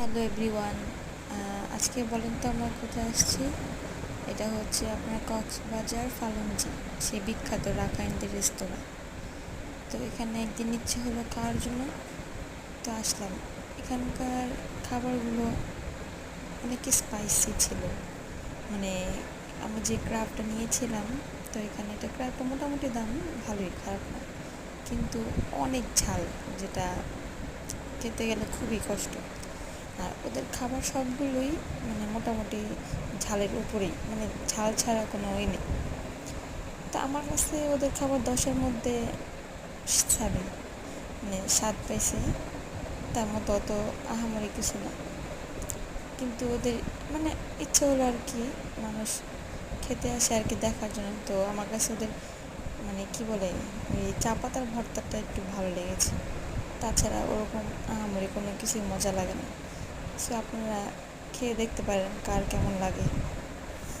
Hello everyone আজকে বলেন তো আমরা কোথায় আসছি? এটা হচ্ছে আপনার কক্সবাজার ফালুঞ্জি সেই বিখ্যাত রাখাইনদের রেস্তোরাঁ। তো এখানে একদিন ইচ্ছে হলো খাওয়ার জন্য, তো আসলাম। এখানকার খাবারগুলো অনেক স্পাইসি ছিল। মানে আমি যে ক্রাবটা নিয়েছিলাম, তো এখানে এটা ক্রাবটা মোটামুটি দাম, ভালোই, খারাপ না। কিন্তু অনেক ঝাল, যেটা খেতে গেলে খুবই কষ্ট। আর ওদের খাবার সবগুলোই মানে মোটামুটি ঝালের উপরেই মানে ঝাল ছাড়া কোনো ওই নেই। তা আমার কাছে ওদের খাবার দশের মধ্যে সেভেন মানে স্বাদ পাইছে তার মতো অত আহামরি কিছু না। কিন্তু ওদের মানে ইচ্ছে হলো আর কি মানুষ খেতে আসে আর কি দেখার জন্য। তো আমার কাছে ওদের মানে কি বলে, ওই চা পাতার ভর্তাটা একটু ভালো লেগেছে। তাছাড়া ওরকম আহামরি কোনো কিছুই মজা লাগে না। সো আপনারা খেয়ে দেখতে পারেন কার কেমন লাগে।